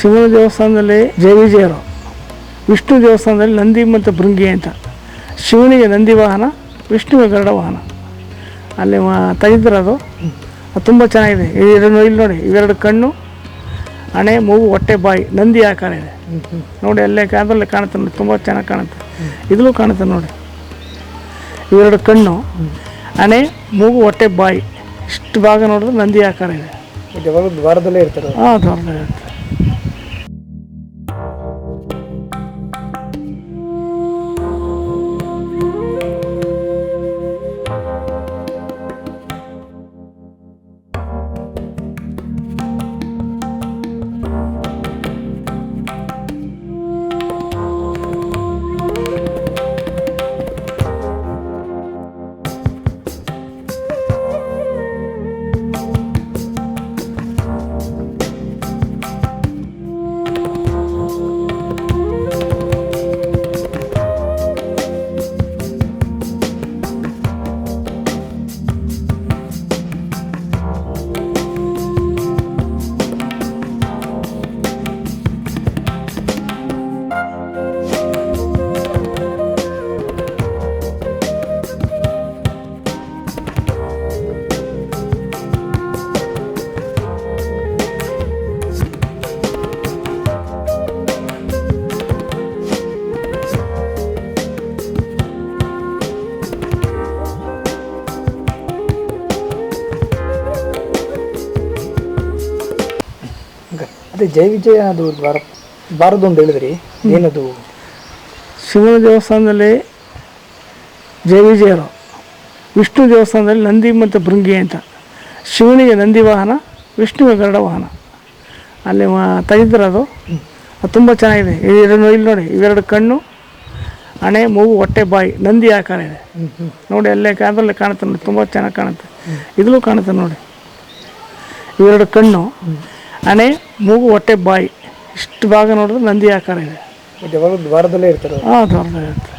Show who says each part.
Speaker 1: ಶಿವನ ದೇವಸ್ಥಾನದಲ್ಲಿ ಜಯ ವಿಜಯರು ವಿಷ್ಣು ದೇವಸ್ಥಾನದಲ್ಲಿ ನಂದಿ ಮತ್ತು ಭೃಂಗಿ ಅಂತ. ಶಿವನಿಗೆ ನಂದಿ ವಾಹನ ವಿಷ್ಣುವಿಗೆ ಗರುಡ ವಾಹನ. ಅಲ್ಲಿ ತೆಗೆದಿರೋದು ಅದು. ತುಂಬ ಚೆನ್ನಾಗಿದೆ. ಇದನ್ನು ಇಲ್ಲಿ ನೋಡಿ ಇವೆರಡು ಕಣ್ಣು ಹಣೆ ಮೂಗು ಹೊಟ್ಟೆ ಬಾಯಿ ನಂದಿ ಆಕಾರ ಇದೆ. ನೋಡಿ ಅಲ್ಲೇ ಅದರಲ್ಲೇ ಕಾಣುತ್ತೆ ನೋಡಿ ತುಂಬ ಚೆನ್ನಾಗಿ ಕಾಣುತ್ತೆ. ಇದಲ್ಲೂ ಕಾಣುತ್ತೆ ನೋಡಿ. ಇವೆರಡು ಕಣ್ಣು ಹಣೆ ಮೂಗು ಹೊಟ್ಟೆ ಬಾಯಿ. ಇಷ್ಟು ಭಾಗ ನೋಡಿದ್ರೆ ನಂದಿ ಆಕಾರ ಇದೆ.
Speaker 2: ದ್ವಾರದಲ್ಲೇ ಇರ್ತಾರೆ.
Speaker 1: ಹಾಂ ದ್ವಾರದಲ್ಲೇ ಇರುತ್ತೆ
Speaker 2: ಅದೇ ಜೈ ವಿಜಯ ಅದು ದ್ವಾರ ದ್ವಾರದೊಂದು ಹೇಳಿದ್ರಿ. ಏನದು?
Speaker 1: ಶಿವನ ದೇವಸ್ಥಾನದಲ್ಲಿ ಜೈ ವಿಜಯರು ವಿಷ್ಣು ದೇವಸ್ಥಾನದಲ್ಲಿ ನಂದಿ ಮತ್ತು ಭೃಂಗಿ ಅಂತ. ಶಿವನಿಗೆ ನಂದಿ ವಾಹನ ವಿಷ್ಣುವಿಗೆ ಗರುಡ ವಾಹನ. ಅಲ್ಲಿ ಮಾ- ತೈದ್ರ ಅದು. ತುಂಬ ಚೆನ್ನಾಗಿದೆ. ಇಲ್ಲಿ ನೋಡಿ ಇವೆರಡು ಕಣ್ಣು ಹಣೆ ಮೂಗು ಹೊಟ್ಟೆ ಬಾಯಿ ನಂದಿ ಆಕಾರ ಇದೆ. ನೋಡಿ ಅಲ್ಲೇ ಅದರಲ್ಲೇ ಕಾಣುತ್ತೆ ನೋಡಿ ತುಂಬ ಚೆನ್ನಾಗಿ ಕಾಣುತ್ತೆ. ಇದರಲ್ಲೂ ಕಾಣುತ್ತೆ ನೋಡಿ. ಇವೆರಡು ಕಣ್ಣು. ಹಣೆ ಮೂಗು ಹೊಟ್ಟೆ ಬಾಯಿ. ಇಷ್ಟು ಭಾಗ ನೋಡಿದ್ರೆ ನಂದಿ ಆಕಾರ ಇದೆ.
Speaker 2: ಯಾವಾಗ ದ್ವಾರದಲ್ಲೇ ಇರ್ತಾರೆ
Speaker 1: ಹಾಂ ದ್ವಾರದಲ್ಲೇ ಇರುತ್ತೆ